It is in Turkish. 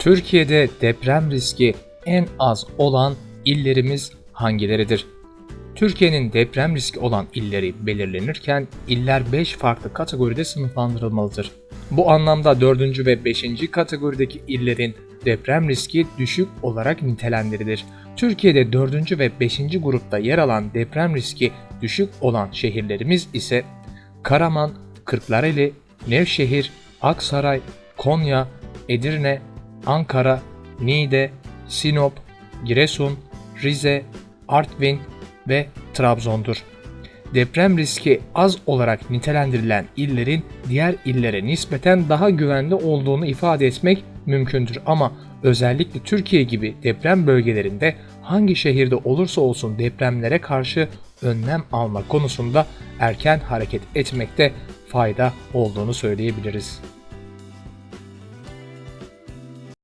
Türkiye'de deprem riski en az olan illerimiz hangileridir? Türkiye'nin deprem riski olan illeri belirlenirken iller 5 farklı kategoride sınıflandırılmalıdır. Bu anlamda 4. ve 5. kategorideki illerin deprem riski düşük olarak nitelendirilir. Türkiye'de 4. ve 5. grupta yer alan deprem riski düşük olan şehirlerimiz ise Karaman, Kırklareli, Nevşehir, Aksaray, Konya, Edirne, Ankara, Niğde, Sinop, Giresun, Rize, Artvin ve Trabzon'dur. Deprem riski az olarak nitelendirilen illerin diğer illere nispeten daha güvenli olduğunu ifade etmek mümkündür ama özellikle Türkiye gibi deprem bölgelerinde hangi şehirde olursa olsun depremlere karşı önlem alma konusunda erken hareket etmekte fayda olduğunu söyleyebiliriz.